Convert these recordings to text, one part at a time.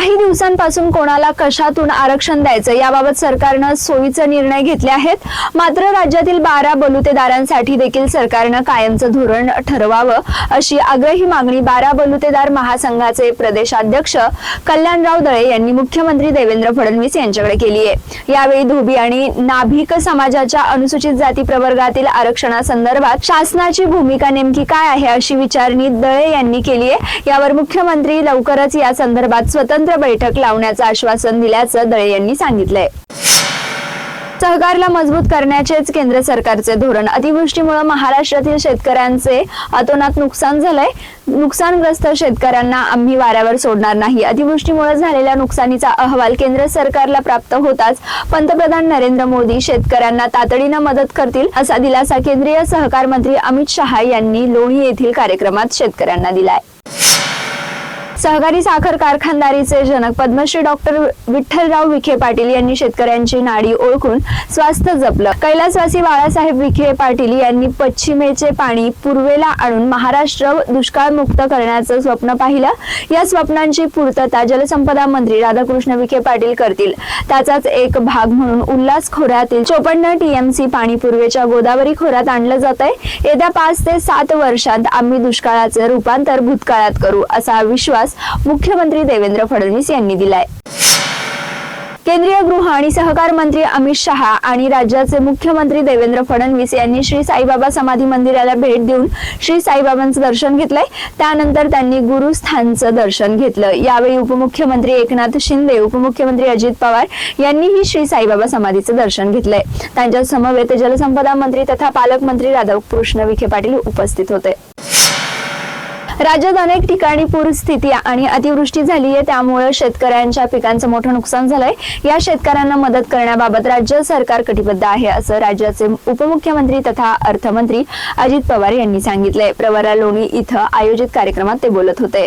काही दिवसांपासून कोणाला कशातून आरक्षण द्यायचं याबाबत सरकारनं सोयीचे निर्णय घेतले आहेत. मात्र राज्यातील बारा बलुतेदारांसाठी देखील सरकारनं कायमचं धोरण ठरवावं अशी आग्रही मागणी बारा बलुतेदार महासंघाचे प्रदेशाध्यक्ष कल्याणराव दळे यांनी मुख्यमंत्री देवेंद्र फडणवीस यांच्याकडे केली आहे. यावेळी धोबी आणि नाभिक समाजाच्या अनुसूचित जाती प्रवर्गातील आरक्षणासंदर्भात शासनाची भूमिका नेमकी काय आहे अशी विचारणी दळे यांनी केली आहे. यावर मुख्यमंत्री लवकरच या संदर्भात स्वतंत्र बैठक लावण्याचं आश्वासन दिल्याचं दळे यांनी सांगितलंय. सहकारला मजबूत करण्याचेच केंद्र सरकारचे धोरण. अतिवृष्टीमुळे महाराष्ट्रातील शेतकऱ्यांचे अतोनात नुकसान झालंय. नुकसानग्रस्त शेतकऱ्यांना आम्ही वाऱ्यावर सोडणार नाही. अतिवृष्टीमुळे झालेल्या नुकसानीचा अहवाल केंद्र सरकारला प्राप्त होताच पंतप्रधान नरेंद्र मोदी शेतकऱ्यांना तातडीनं मदत करतील असा दिलासा केंद्रीय सहकार मंत्री अमित शहा यांनी लोणी येथील कार्यक्रमात शेतकऱ्यांना दिलाय. सहकारी साखर कारखानदारीचे जनक पद्मश्री डॉक्टर विठ्ठलराव विखे पाटील यांनी शेतकऱ्यांची नाडी ओळखून स्वास्थ्य जपलं. कैलासवासी बाळासाहेब विखे पाटील यांनी पश्चिमेचे पाणी पूर्वेला आणून महाराष्ट्र दुष्काळमुक्त करण्याचं स्वप्न पाहिलं. या स्वप्नांची पूर्तता जलसंपदा मंत्री राधाकृष्ण विखे पाटील करतील. त्याचाच एक भाग म्हणून उल्हास खोऱ्यातील चोपन्न टीएमसी पाणी पूर्वेच्या गोदावरी खोऱ्यात आणलं जात आहे येत्या पाच ते सात वर्षात आम्ही दुष्काळाचे रूपांतर भूतकाळात करू असा विश्वास मुख्यमंत्री देवेंद्र फडणवीस यांनी दिलाय. केंद्रीय गृह आणि सहकार मंत्री अमित शहा आणि राज्याचे मुख्यमंत्री देवेंद्र फडणवीस यांनी श्री साईबाबा समाधी मंदिराला भेट देऊन श्री साईबाबांचं दर्शन घेतलंय. त्यानंतर त्यांनी गुरुस्थानचं दर्शन घेतलं. यावेळी उपमुख्यमंत्री एकनाथ शिंदे उपमुख्यमंत्री अजित पवार यांनीही श्री साईबाबा समाधीचं दर्शन घेतलंय. त्यांच्या समवेत जलसंपदा मंत्री तथा पालकमंत्री राधाकृष्ण विखे पाटील उपस्थित होते. राज्यात अनेक ठिकाणी पूरस्थिती आणि अतिवृष्टी झाली आहे. त्यामुळे शेतकऱ्यांच्या पिकांचं मोठं नुकसान झालंय. या शेतकऱ्यांना मदत करण्याबाबत राज्य सरकार कटिबद्ध आहे असं राज्याचे उपमुख्यमंत्री तथा अर्थमंत्री अजित पवार यांनी सांगितलंय. प्रवरा लोणी इथं आयोजित कार्यक्रमात ते बोलत होते.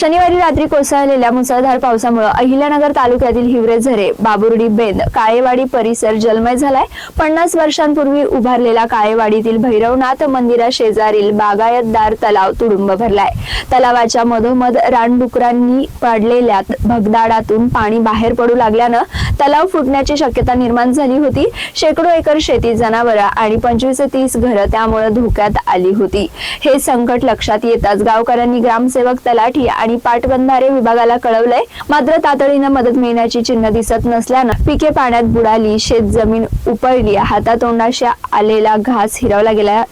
शनिवारी रात्री कोसळलेल्या मुसळधार पावसामुळे अहिल्यानगर तालुक्यातील हिवरेझरे बाबुर्डी बेंद काळेवाडी परिसर जलमय झालाय. पन्नास वर्षांपूर्वी उभारलेला काळेवाडीतील भैरवनाथ मंदिरा शेजारील बागायतदार तलाव तुडुंब भरलाय. तलावाच्या मधोमध रानडुकरांनी पाडलेल्या भगदाडातून पाणी बाहेर पडू लागल्यानं तलाव फुटण्याची शक्यता निर्माण झाली होती. शेकडो एकर शेती जनावरं आणि पंचवीस ते तीस घरं त्यामुळे धोक्यात आली होती. हे संकट लक्षात येताच गावकऱ्यांनी ग्रामसेवक तलाठी आणि पाटबंधारे विभागाला कळवलंय. मात्र तातडीनं मदत मिळण्याची चिन्ह दिसत नसल्यानं पिके पाण्यात बुडाली शेत जमीन उपळली हातातोंडाशी आलेला घास हिरवला गेला.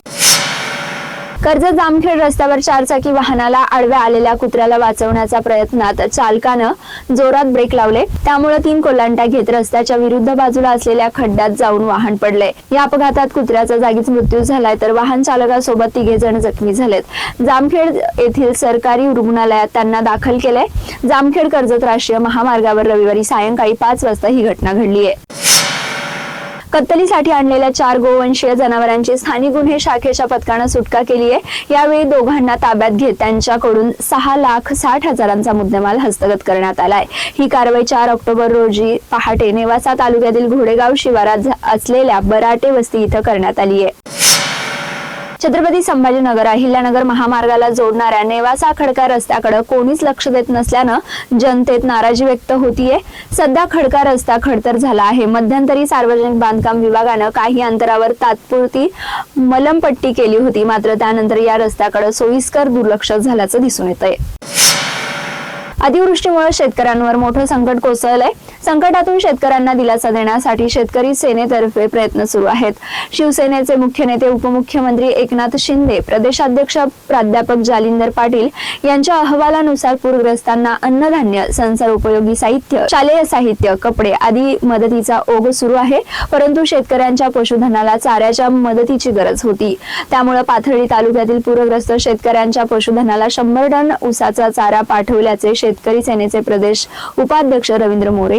कर्जत जामखेड रस्त्यावर चारचाकी वाहनाला आडव्या आलेल्या कुत्र्याला वाचवण्याच्या प्रयत्नात चालकानं जोरात ब्रेक लावले. त्यामुळे तीन कोलांट्या घेत रस्त्याच्या विरुद्ध बाजूला असलेल्या खड्ड्यात जाऊन वाहन पडले. या अपघातात कुत्र्याचा जागीच मृत्यू झालाय तर वाहन चालकासोबत तिघे जण जखमी झालेत. जामखेड येथील सरकारी रुग्णालयात त्यांना दाखल केलंय. जामखेड कर्जत राष्ट्रीय महामार्गावर रविवारी सायंकाळी पाच वाजता ही घटना घडली आहे कत्तलीसाठी आणलेल्या चार गोवंशीय जनावरांची स्थानिक गुन्हे शाखेच्या पथकानं सुटका केली आहे यावेळी दोघांना ताब्यात घेत त्यांच्याकडून सहा लाख साठ हजारांचा मुद्देमाल हस्तगत करण्यात आलाय. ही कारवाई चार ऑक्टोबर रोजी पहाटे नेवासा तालुक्यातील घोडेगाव शिवारात असलेल्या बराटे वस्ती इथं करण्यात आली आहे छत्रपती संभाजीनगर अहिल्यानगर महामार्गाला जोडणाऱ्या नेवासा खडका रस्त्याकडे कोणीच लक्ष देत नसल्यानं जनतेत नाराजी व्यक्त होतीये. सध्या खडका रस्ता खडतर झाला आहे. मध्यंतरी सार्वजनिक बांधकाम विभागानं काही अंतरावर तात्पुरती मलमपट्टी केली होती. मात्र त्यानंतर या रस्त्याकडे सोयीस्कर दुर्लक्ष झाल्याचं दिसून येत आहे अतिवृष्टीमुळे शेतकऱ्यांवर मोठं संकट कोसळलंय. संकटातून शेतकऱ्यांना दिलासा देण्यासाठी शेतकरी सेनेतर्फे प्रयत्न सुरू आहेत. शिवसेनेचे मुख्य नेते उपमुख्यमंत्री एकनाथ शिंदे प्रदेशाध्यक्ष प्राध्यापक जालिंदर पाटील यांच्या अहवालानुसार पूरग्रस्तांना अन्नधान्य संसार उपयोगी साहित्य शालेय साहित्य कपडे आदी मदतीचा ओघ सुरू आहे. परंतु शेतकऱ्यांच्या पशुधनाला चाऱ्याच्या मदतीची गरज होती. त्यामुळे पाथर्डी तालुक्यातील पूरग्रस्त शेतकऱ्यांच्या पशुधनाला शंभर टन उसाचा चारा पाठवल्याचे शेतकरी सेनेचे प्रदेश उपाध्यक्ष रवींद्र मोरे